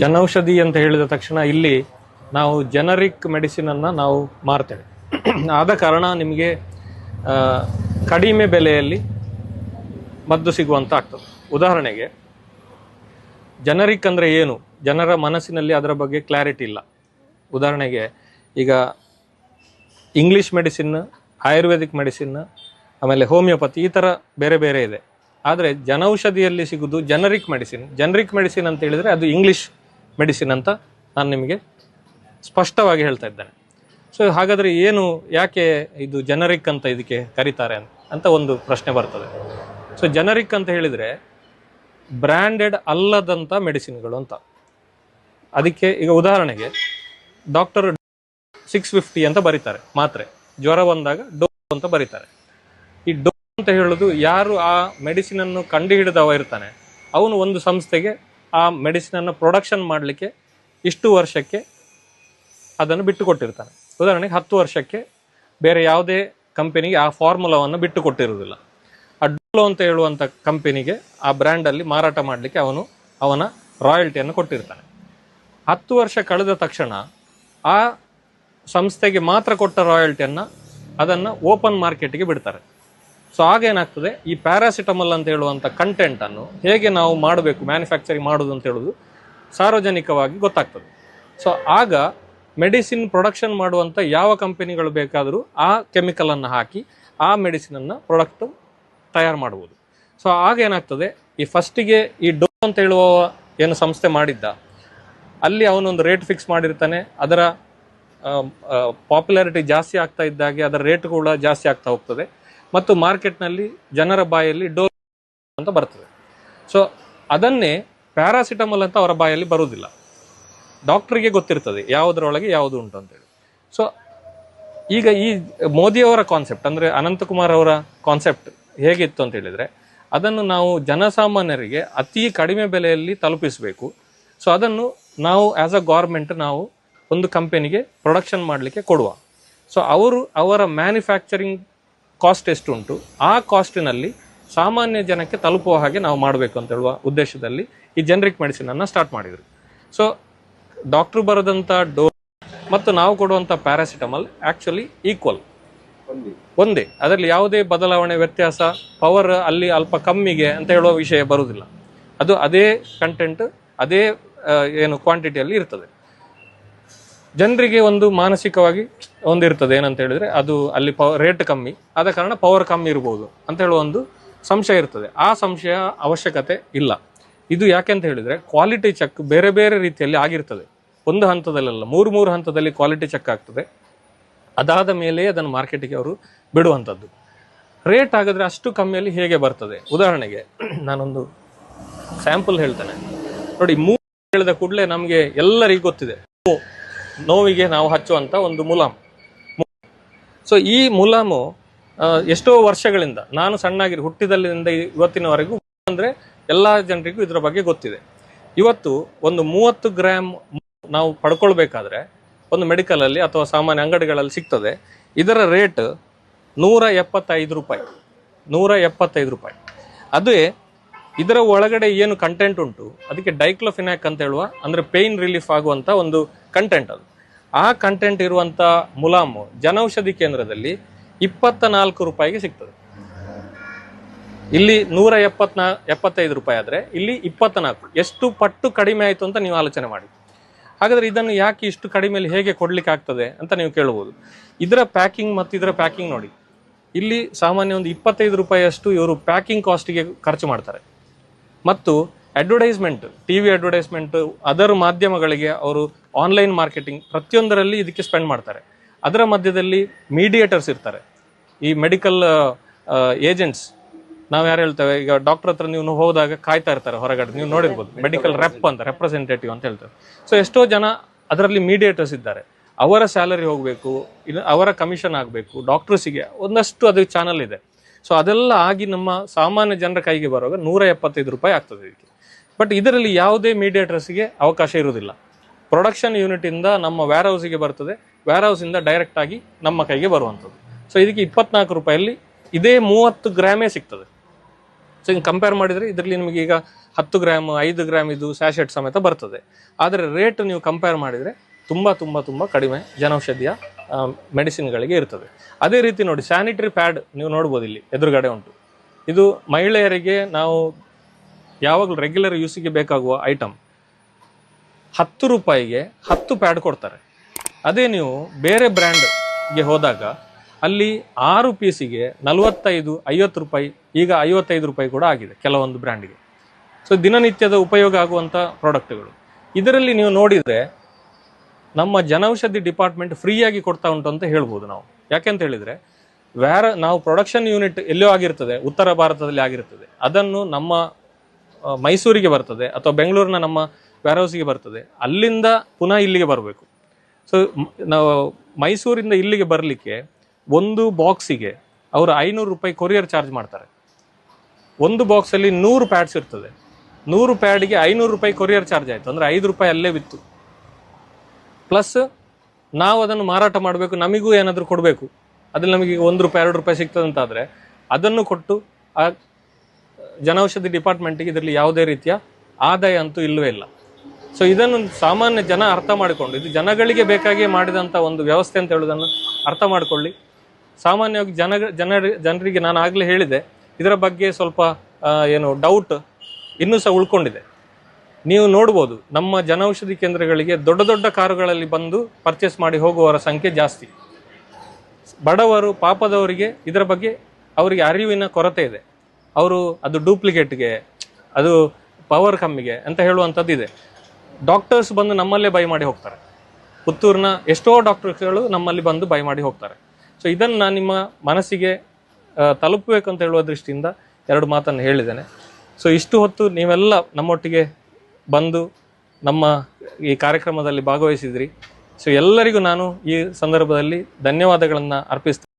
ಜನೌಷಧಿ ಅಂತ ಹೇಳಿದ ತಕ್ಷಣ ಇಲ್ಲಿ ನಾವು ಜನರಿಕ್ ಮೆಡಿಸಿನನ್ನು ನಾವು ಮಾರ್ತೇವೆ. ಆದ ಕಾರಣ ನಿಮಗೆ ಕಡಿಮೆ ಬೆಲೆಯಲ್ಲಿ ಮದ್ದು ಸಿಗುವಂತ ಆಗ್ತದೆ. ಉದಾಹರಣೆಗೆ ಜನರಿಕ್ ಅಂದರೆ ಏನು? ಜನರ ಮನಸ್ಸಿನಲ್ಲಿ ಅದರ ಬಗ್ಗೆ ಕ್ಲಾರಿಟಿ ಇಲ್ಲ. ಉದಾಹರಣೆಗೆ, ಈಗ ಇಂಗ್ಲೀಷ್ ಮೆಡಿಸಿನ್ ಆಯುರ್ವೇದಿಕ್ ಮೆಡಿಸಿನ್ ಆಮೇಲೆ ಹೋಮಿಯೋಪತಿ ಈ ಥರ ಬೇರೆ ಬೇರೆ ಇದೆ. ಆದರೆ ಜನೌಷಧಿಯಲ್ಲಿ ಸಿಗುವುದು ಜನರಿಕ್ ಮೆಡಿಸಿನ್ ಜನರಿಕ್ ಮೆಡಿಸಿನ್ ಅಂತ ಹೇಳಿದರೆ ಅದು ಇಂಗ್ಲೀಷ್ ಮೆಡಿಸಿನ್ ಅಂತ ನಾನು ನಿಮಗೆ ಸ್ಪಷ್ಟವಾಗಿ ಹೇಳ್ತಾ ಇದ್ದೇನೆ. ಸೊ ಹಾಗಾದರೆ ಏನು, ಯಾಕೆ ಇದು ಜನರಿಕ್ ಅಂತ ಇದಕ್ಕೆ ಕರೀತಾರೆ ಅಂತ ಒಂದು ಪ್ರಶ್ನೆ ಬರ್ತದೆ. ಸೊ ಜನರಿಕ್ ಅಂತ ಹೇಳಿದರೆ ಬ್ರ್ಯಾಂಡೆಡ್ ಅಲ್ಲದಂಥ ಮೆಡಿಸಿನ್ಗಳು ಅಂತ. ಅದಕ್ಕೆ ಈಗ ಉದಾಹರಣೆಗೆ ಡಾಕ್ಟರ್ ಸಿಕ್ಸ್ ಫಿಫ್ಟಿ ಅಂತ ಬರೀತಾರೆ, ಮಾತ್ರೆ. ಜ್ವರ ಬಂದಾಗ ಡೋ ಅಂತ ಬರೀತಾರೆ. ಈ ಡೋ ಅಂತ ಹೇಳೋದು ಯಾರು ಆ ಮೆಡಿಸಿನ್ ಅನ್ನು ಕಂಡುಹಿಡಿದವ ಇರ್ತಾನೆ, ಅವನು ಒಂದು ಸಂಸ್ಥೆಗೆ ಆ ಮೆಡಿಸಿನ್ ಅನ್ನು ಪ್ರೊಡಕ್ಷನ್ ಮಾಡಲಿಕ್ಕೆ ಇಷ್ಟು ವರ್ಷಕ್ಕೆ ಅದನ್ನು ಬಿಟ್ಟು ಕೊಟ್ಟಿರ್ತಾನೆ ಉದಾಹರಣೆಗೆ ಹತ್ತು ವರ್ಷಕ್ಕೆ ಬೇರೆ ಯಾವುದೇ ಕಂಪನಿಗೆ ಆ ಫಾರ್ಮುಲಾವನ್ನು ಬಿಟ್ಟು ಕೊಟ್ಟಿರುವುದಿಲ್ಲ ಆ ಡೋಲೋ ಅಂತ ಹೇಳುವಂಥ ಕಂಪನಿಗೆ ಆ ಬ್ರ್ಯಾಂಡಲ್ಲಿ ಮಾರಾಟ ಮಾಡಲಿಕ್ಕೆ ಅವನು ಅವನ ರಾಯಲ್ಟಿಯನ್ನು ಕೊಟ್ಟಿರ್ತಾನೆ. ಹತ್ತು ವರ್ಷ ಕಳೆದ ತಕ್ಷಣ ಆ ಸಂಸ್ಥೆಗೆ ಮಾತ್ರ ಕೊಟ್ಟ ರಾಯಲ್ಟಿಯನ್ನು ಅದನ್ನು ಓಪನ್ ಮಾರ್ಕೆಟ್ಗೆ ಬಿಡ್ತಾರೆ. ಸೊ ಆಗ ಏನಾಗ್ತದೆ? ಈ ಪ್ಯಾರಾಸಿಟಮಲ್ ಅಂತ ಹೇಳುವಂಥ ಕಂಟೆಂಟನ್ನು ಹೇಗೆ ನಾವು ಮಾಡಬೇಕು ಮ್ಯಾನುಫ್ಯಾಕ್ಚರಿಂಗ್ ಮಾಡೋದು ಅಂತ ಹೇಳೋದು ಸಾರ್ವಜನಿಕವಾಗಿ ಗೊತ್ತಾಗ್ತದೆ. ಸೊ ಆಗ ಮೆಡಿಸಿನ್ ಪ್ರೊಡಕ್ಷನ್ ಮಾಡುವಂಥ ಯಾವ ಕಂಪನಿಗಳು ಬೇಕಾದರೂ ಆ ಕೆಮಿಕಲನ್ನು ಹಾಕಿ ಆ ಮೆಡಿಸಿನನ್ನು ಪ್ರಾಡಕ್ಟ್ ತಯಾರು ಮಾಡ್ಬೋದು. ಸೊ ಆಗ ಏನಾಗ್ತದೆ? ಈ ಫಸ್ಟಿಗೆ ಈ ಡೋ ಅಂತ ಹೇಳುವ ಏನು ಸಂಸ್ಥೆ ಮಾಡಿದ್ದ, ಅಲ್ಲಿ ಅವನೊಂದು ರೇಟ್ ಫಿಕ್ಸ್ ಮಾಡಿರ್ತಾನೆ. ಅದರ ಪಾಪ್ಯುಲಾರಿಟಿ ಜಾಸ್ತಿ ಆಗ್ತಾ ಇದ್ದಾಗೆ ಅದರ ರೇಟ್ ಕೂಡ ಜಾಸ್ತಿ ಆಗ್ತಾ ಹೋಗ್ತದೆ. ಮತ್ತು ಮಾರ್ಕೆಟ್ನಲ್ಲಿ ಜನರ ಬಾಯಲ್ಲಿ ಡೋ ಅಂತ ಬರ್ತದೆ. ಸೊ ಅದನ್ನೇ ಪ್ಯಾರಾಸಿಟಮಲ್ ಅಂತ ಅವರ ಬಾಯಲ್ಲಿ ಬರುವುದಿಲ್ಲ. ಡಾಕ್ಟ್ರಿಗೆ ಗೊತ್ತಿರ್ತದೆ ಯಾವುದರೊಳಗೆ ಯಾವುದು ಉಂಟು ಅಂತೇಳಿ. ಸೊ ಈಗ ಈ ಮೋದಿಯವರ ಕಾನ್ಸೆಪ್ಟ್ ಅಂದರೆ ಅನಂತಕುಮಾರ್ ಅವರ ಕಾನ್ಸೆಪ್ಟ್ ಹೇಗಿತ್ತು ಅಂತ ಹೇಳಿದರೆ, ಅದನ್ನು ನಾವು ಜನಸಾಮಾನ್ಯರಿಗೆ ಅತಿ ಕಡಿಮೆ ಬೆಲೆಯಲ್ಲಿ ತಲುಪಿಸಬೇಕು. ಸೊ ಅದನ್ನು ನಾವು ಆ್ಯಸ್ ಅ ಗೌರ್ಮೆಂಟ್ ನಾವು ಒಂದು ಕಂಪೆನಿಗೆ ಪ್ರೊಡಕ್ಷನ್ ಮಾಡಲಿಕ್ಕೆ ಕೊಡುವ. ಸೊ ಅವರು ಅವರ ಮ್ಯಾನುಫ್ಯಾಕ್ಚರಿಂಗ್ ಕಾಸ್ಟ್ ಎಷ್ಟು ಉಂಟು? ಆ ಕಾಸ್ಟಿನಲ್ಲಿ ಸಾಮಾನ್ಯ ಜನಕ್ಕೆ ತಲುಪುವ ಹಾಗೆ ನಾವು ಮಾಡಬೇಕು ಅಂತ ಹೇಳುವ ಉದ್ದೇಶದಲ್ಲಿ ಈ ಜನರಿಕ್ ಮೆಡಿಸಿನನ್ನು ಸ್ಟಾರ್ಟ್ ಮಾಡಿದರು. ಸೊ ಡಾಕ್ಟ್ರು ಬರೆದಂಥ ಡೋ ಮತ್ತು ನಾವು ಕೊಡುವಂಥ ಪ್ಯಾರಾಸಿಟಮಲ್ ಆ್ಯಕ್ಚುಲಿ ಈಕ್ವಲ್ ಒಂದೇ. ಅದರಲ್ಲಿ ಯಾವುದೇ ಬದಲಾವಣೆ ವ್ಯತ್ಯಾಸ ಪವರ್ ಅಲ್ಲಿ ಅಲ್ಪ ಕಮ್ಮಿಗೆ ಅಂತ ಹೇಳುವ ವಿಷಯ ಬರುವುದಿಲ್ಲ. ಅದು ಅದೇ ಕಂಟೆಂಟ್ ಅದೇ ಏನು ಕ್ವಾಂಟಿಟಿಯಲ್ಲಿ ಇರ್ತದೆ. ಜನರಿಗೆ ಒಂದು ಮಾನಸಿಕವಾಗಿ ಒಂದಿರ್ತದೆ ಏನಂತ ಹೇಳಿದ್ರೆ ಅದು ಅಲ್ಲಿ ಪವ ರೇಟ್ ಕಮ್ಮಿ. ಆದ ಕಾರಣ ಪವರ್ ಕಮ್ಮಿ ಇರ್ಬೋದು ಅಂತ ಹೇಳುವ ಒಂದು ಸಂಶಯ ಇರ್ತದೆ. ಆ ಸಂಶಯ ಅವಶ್ಯಕತೆ ಇಲ್ಲ. ಇದು ಯಾಕೆ ಅಂತ ಹೇಳಿದ್ರೆ ಕ್ವಾಲಿಟಿ ಚೆಕ್ ಬೇರೆ ಬೇರೆ ರೀತಿಯಲ್ಲಿ ಆಗಿರ್ತದೆ. ಒಂದು ಹಂತದಲ್ಲೆಲ್ಲ, ಮೂರು ಮೂರು ಹಂತದಲ್ಲಿ ಕ್ವಾಲಿಟಿ ಚೆಕ್ ಆಗ್ತದೆ. ಅದಾದ ಮೇಲೆ ಅದನ್ನು ಮಾರ್ಕೆಟಿಗೆ ಅವರು ಬಿಡುವಂಥದ್ದು ರೇಟ್ ಆಗಿದ್ರೆ ಅಷ್ಟು ಕಮ್ಮಿಯಲ್ಲಿ ಹೇಗೆ ಬರ್ತದೆ? ಉದಾಹರಣೆಗೆ, ನಾನೊಂದು ಸ್ಯಾಂಪಲ್ ಹೇಳ್ತೇನೆ. ನೋಡಿ, ಮೂರು ಹೇಳಿದ ಕೂಡಲೇ ನಮಗೆ ಎಲ್ಲರಿಗೂ ಗೊತ್ತಿದೆ. ನೋವಿಗೆ ನಾವು ಹಚ್ಚುವಂಥ ಒಂದು ಮುಲಾಮ್. ಸೊ ಈ ಮುಲಾಮು ಎಷ್ಟೋ ವರ್ಷಗಳಿಂದ, ನಾನು ಸಣ್ಣಾಗಿ ಹುಟ್ಟಿದಲ್ಲಿಂದ ಇವತ್ತಿನವರೆಗೂ ಅಂದರೆ ಎಲ್ಲ ಜನರಿಗೂ ಇದರ ಬಗ್ಗೆ ಗೊತ್ತಿದೆ. ಇವತ್ತು ಒಂದು ಮೂವತ್ತು ಗ್ರಾಮ್ ನಾವು ಪಡ್ಕೊಳ್ಬೇಕಾದ್ರೆ ಒಂದು ಮೆಡಿಕಲಲ್ಲಿ ಅಥವಾ ಸಾಮಾನ್ಯ ಅಂಗಡಿಗಳಲ್ಲಿ ಸಿಗ್ತದೆ. ಇದರ ರೇಟ್ ನೂರ ಎಪ್ಪತ್ತೈದು ರೂಪಾಯಿ. ನೂರ ಎಪ್ಪತ್ತೈದು ರೂಪಾಯಿ. ಅದೇ ಇದರ ಒಳಗಡೆ ಏನು ಕಂಟೆಂಟ್ ಉಂಟು, ಅದಕ್ಕೆ ಡೈಕ್ಲೋಫಿನಾಕ್ ಅಂತ ಹೇಳುವ, ಅಂದರೆ ಪೇಯ್ನ್ ರಿಲೀಫ್ ಆಗುವಂಥ ಒಂದು ಕಂಟೆಂಟ್ ಅದು. ಆ ಕಂಟೆಂಟ್ ಇರುವಂಥ ಮುಲಾಮು ಜನೌಷಧಿ ಕೇಂದ್ರದಲ್ಲಿ ಇಪ್ಪತ್ತ ನಾಲ್ಕು ರೂಪಾಯಿಗೆ ಸಿಗ್ತದೆ. ಇಲ್ಲಿ ನೂರ ಎಪ್ಪತ್ನಾ, ಎಪ್ಪತ್ತೈದು ರೂಪಾಯಿ ಆದರೆ ಇಲ್ಲಿ ಇಪ್ಪತ್ತ ನಾಲ್ಕು ಎಷ್ಟು ಪಟ್ಟು ಕಡಿಮೆ ಆಯಿತು ಅಂತ ನೀವು ಆಲೋಚನೆ ಮಾಡಿ. ಹಾಗಾದರೆ ಇದನ್ನು ಯಾಕೆ ಇಷ್ಟು ಕಡಿಮೆಯಲ್ಲಿ ಹೇಗೆ ಕೊಡ್ಲಿಕ್ಕೆ ಆಗ್ತದೆ ಅಂತ ನೀವು ಕೇಳ್ಬೋದು. ಇದರ ಪ್ಯಾಕಿಂಗ್ ಮತ್ತು ಇದರ ಪ್ಯಾಕಿಂಗ್ ನೋಡಿ. ಇಲ್ಲಿ ಸಾಮಾನ್ಯ ಒಂದು ಇಪ್ಪತ್ತೈದು ರೂಪಾಯಿಯಷ್ಟು ಇವರು ಪ್ಯಾಕಿಂಗ್ ಕಾಸ್ಟಿಗೆ ಖರ್ಚು ಮಾಡ್ತಾರೆ. ಮತ್ತು advertisement T V advertisement other ಮಾಧ್ಯಮಗಳಿಗೆ ಅವರು ಆನ್ಲೈನ್ ಮಾರ್ಕೆಟಿಂಗ್ ಪ್ರತಿಯೊಂದರಲ್ಲಿ ಇದಕ್ಕೆ ಸ್ಪೆಂಡ್ ಮಾಡ್ತಾರೆ. ಅದರ ಮಧ್ಯದಲ್ಲಿ ಮೀಡಿಯೇಟರ್ಸ್ ಇರ್ತಾರೆ. ಈ ಮೆಡಿಕಲ್ ಏಜೆಂಟ್ಸ್ ನಾವು ಯಾರು ಹೇಳ್ತೇವೆ, ಈಗ ಡಾಕ್ಟರ್ ಹತ್ರ ನೀವು ಹೋದಾಗ ಕಾಯ್ತಾ ಇರ್ತಾರೆ ಹೊರಗಡೆ, ನೀವು ನೋಡಿರ್ಬೋದು. ಮೆಡಿಕಲ್ ರೆಪ್ ಅಂತ ರೆಪ್ರೆಸೆಂಟೇಟಿವ್ ಅಂತ ಹೇಳ್ತಾರೆ. ಸೊ ಎಷ್ಟೋ ಜನ ಅದರಲ್ಲಿ ಮೀಡಿಯೇಟರ್ಸ್ ಇದ್ದಾರೆ. ಅವರ ಸ್ಯಾಲರಿ ಹೋಗಬೇಕು ಅವರ ಕಮಿಷನ್ ಆಗಬೇಕು ಡಾಕ್ಟರ್ಸಿಗೆ ಒಂದಷ್ಟು ಅದಕ್ಕೆ ಚಾನಲ್ ಇದೆ. ಸೊ ಅದೆಲ್ಲ ಆಗಿ ನಮ್ಮ ಸಾಮಾನ್ಯ ಜನರ ಕೈಗೆ ಬರುವಾಗ ನೂರ ಎಪ್ಪತ್ತೈದು ರೂಪಾಯಿ ಆಗ್ತದೆ ಇದಕ್ಕೆ. ಬಟ್ ಇದರಲ್ಲಿ ಯಾವುದೇ ಮೀಡಿಯೇಟರ್ಸ್ಗೆ ಅವಕಾಶ ಇರುವುದಿಲ್ಲ. ಪ್ರೊಡಕ್ಷನ್ ಯೂನಿಟಿಂದ ನಮ್ಮ ವೇರ್ ಹೌಸಿಗೆ ಬರ್ತದೆ. ವೇರ್ ಹೌಸಿಂದ ಡೈರೆಕ್ಟ್ ಆಗಿ ನಮ್ಮ ಕೈಗೆ ಬರುವಂಥದ್ದು. ಸೊ ಇದಕ್ಕೆ ಇಪ್ಪತ್ನಾಲ್ಕು ರೂಪಾಯಲ್ಲಿ ಇದೇ ಮೂವತ್ತು ಗ್ರಾಮೇ ಸಿಗ್ತದೆ. ಸೊ ಹಿಂಗೆ ಕಂಪೇರ್ ಮಾಡಿದರೆ ಇದರಲ್ಲಿ ನಿಮಗೆ ಈಗ ಹತ್ತು ಗ್ರಾಮ್, ಐದು ಗ್ರಾಮ್ ಇದು ಸ್ಯಾಶೆಟ್ ಸಮೇತ ಬರ್ತದೆ. ಆದರೆ ರೇಟ್ ನೀವು ಕಂಪೇರ್ ಮಾಡಿದರೆ ತುಂಬ ತುಂಬ ತುಂಬ ಕಡಿಮೆ ಜನೌಷಧಿಯ ಮೆಡಿಸಿನ್ಗಳಿಗೆ ಇರ್ತದೆ. ಅದೇ ರೀತಿ ನೋಡಿ ಸ್ಯಾನಿಟರಿ ಪ್ಯಾಡ್ ನೀವು ನೋಡ್ಬೋದು ಇಲ್ಲಿ ಎದುರುಗಡೆ ಉಂಟು. ಇದು ಮಹಿಳೆಯರಿಗೆ ನಾವು ಯಾವಾಗಲೂ ರೆಗ್ಯುಲರ್ ಯೂಸಿಗೆ ಬೇಕಾಗುವ ಐಟಮ್ ಹತ್ತು ರೂಪಾಯಿಗೆ ಹತ್ತು ಪ್ಯಾಡ್ ಕೊಡ್ತಾರೆ. ಅದೇ ನೀವು ಬೇರೆ ಬ್ರ್ಯಾಂಡ್ಗೆ ಹೋದಾಗ ಅಲ್ಲಿ ಆರು ಪೀಸಿಗೆ ನಲವತ್ತೈದು, ಐವತ್ತು ರೂಪಾಯಿ, ಈಗ ಐವತ್ತೈದು ರೂಪಾಯಿ ಕೂಡ ಆಗಿದೆ ಕೆಲವೊಂದು ಬ್ರ್ಯಾಂಡ್ಗೆ ಸೊ ದಿನನಿತ್ಯದ ಉಪಯೋಗ ಆಗುವಂಥ ಪ್ರಾಡಕ್ಟ್ಗಳು ಇದರಲ್ಲಿ ನೀವು ನೋಡಿದರೆ ನಮ್ಮ ಜನೌಷಧಿ ಡಿಪಾರ್ಟ್ಮೆಂಟ್ ಫ್ರೀಯಾಗಿ ಕೊಡ್ತಾ ಉಂಟು ಅಂತ ಹೇಳ್ಬೋದು ನಾವು. ಯಾಕೆಂತ ಹೇಳಿದರೆ, ವ್ಯಾರ ನಾವು ಪ್ರೊಡಕ್ಷನ್ ಯೂನಿಟ್ ಎಲ್ಲೋ ಆಗಿರ್ತದೆ, ಉತ್ತರ ಭಾರತದಲ್ಲಿ ಆಗಿರ್ತದೆ. ಅದನ್ನು ನಮ್ಮ ಮೈಸೂರಿಗೆ ಬರ್ತದೆ ಅಥವಾ ಬೆಂಗಳೂರಿನ ನಮ್ಮ ವ್ಯಾರೌಸಿಗೆ ಬರ್ತದೆ. ಅಲ್ಲಿಂದ ಪುನಃ ಇಲ್ಲಿಗೆ ಬರಬೇಕು. ಸೊ ನಾವು ಮೈಸೂರಿಂದ ಇಲ್ಲಿಗೆ ಬರಲಿಕ್ಕೆ ಒಂದು ಬಾಕ್ಸಿಗೆ ಅವರು ಐನೂರು ರೂಪಾಯಿ ಕೊರಿಯರ್ ಚಾರ್ಜ್ ಮಾಡ್ತಾರೆ. ಒಂದು ಬಾಕ್ಸಲ್ಲಿ ನೂರು ಪ್ಯಾಡ್ಸ್ ಇರ್ತದೆ. ನೂರು ಪ್ಯಾಡ್ಗೆ ಐನೂರು ರೂಪಾಯಿ ಕೊರಿಯರ್ ಚಾರ್ಜ್ ಆಯಿತು. ಅಂದರೆ ಐದು ರೂಪಾಯಿ ಅಲ್ಲೇ ಬಿತ್ತು. ಪ್ಲಸ್ ನಾವು ಅದನ್ನು ಮಾರಾಟ ಮಾಡಬೇಕು. ನಮಗೂ ಏನಾದರೂ ಕೊಡಬೇಕು. ಅದ್ರಲ್ಲಿ ನಮಗೆ ಒಂದು ರೂಪಾಯಿ, ಎರಡು ರೂಪಾಯಿ ಸಿಗ್ತದೆ ಅಂತಾದರೆ ಅದನ್ನು ಕೊಟ್ಟು ಆ ಜನೌಷಧಿ ಡಿಪಾರ್ಟ್ಮೆಂಟ್ಗೆ ಇದರಲ್ಲಿ ಯಾವುದೇ ರೀತಿಯ ಆದಾಯ ಅಂತೂ ಇಲ್ಲವೇ ಇಲ್ಲ. ಸೊ ಇದನ್ನು ಸಾಮಾನ್ಯ ಜನ ಅರ್ಥ ಮಾಡಿಕೊಂಡು, ಇದು ಜನಗಳಿಗೆ ಬೇಕಾಗಿ ಮಾಡಿದಂಥ ಒಂದು ವ್ಯವಸ್ಥೆ ಅಂತ ಹೇಳೋದನ್ನು ಅರ್ಥ ಮಾಡಿಕೊಳ್ಳಿ. ಸಾಮಾನ್ಯವಾಗಿ ಜನ ಜನರ ಜನರಿಗೆ ನಾನು ಆಗಲೇ ಹೇಳಿದೆ, ಇದರ ಬಗ್ಗೆ ಸ್ವಲ್ಪ ಏನು ಡೌಟ್ ಇನ್ನೂ ಸಹ ಉಳ್ಕೊಂಡಿದೆ. ನೀವು ನೋಡ್ಬೋದು, ನಮ್ಮ ಜನೌಷಧಿ ಕೇಂದ್ರಗಳಿಗೆ ದೊಡ್ಡ ದೊಡ್ಡ ಕಾರುಗಳಲ್ಲಿ ಬಂದು ಪರ್ಚೇಸ್ ಮಾಡಿ ಹೋಗುವವರ ಸಂಖ್ಯೆ ಜಾಸ್ತಿ. ಬಡವರು, ಪಾಪದವರಿಗೆ ಇದರ ಬಗ್ಗೆ ಅವರಿಗೆ ಅರಿವಿನ ಕೊರತೆ ಇದೆ. ಅವರು ಅದು ಡೂಪ್ಲಿಕೇಟ್ಗೆ ಅದು ಪವರ್ ಕಮ್ಮಿಗೆ ಅಂತ ಹೇಳುವಂಥದ್ದು ಇದೆ. ಡಾಕ್ಟರ್ಸ್ ಬಂದು ನಮ್ಮಲ್ಲೇ ಬೈ ಮಾಡಿ ಹೋಗ್ತಾರೆ. ಪುತ್ತೂರಿನ ಎಷ್ಟೋ ಡಾಕ್ಟರ್ಸ್ಗಳು ನಮ್ಮಲ್ಲಿ ಬಂದು ಬೈ ಮಾಡಿ ಹೋಗ್ತಾರೆ. ಸೊ ಇದನ್ನು ನಾನು ನಿಮ್ಮ ಮನಸ್ಸಿಗೆ ತಲುಪಬೇಕು ಅಂತ ಹೇಳುವ ದೃಷ್ಟಿಯಿಂದ ಎರಡು ಮಾತನ್ನು ಹೇಳಿದ್ದೇನೆ. ಸೊ ಇಷ್ಟು ಹೊತ್ತು ನೀವೆಲ್ಲ ನಮ್ಮೊಟ್ಟಿಗೆ ಬಂದು ನಮ್ಮ ಈ ಕಾರ್ಯಕ್ರಮದಲ್ಲಿ ಭಾಗವಹಿಸಿದ್ರಿ. ಸೊ ಎಲ್ಲರಿಗೂ ನಾನು ಈ ಸಂದರ್ಭದಲ್ಲಿ ಧನ್ಯವಾದಗಳನ್ನು ಅರ್ಪಿಸ್ತೇನೆ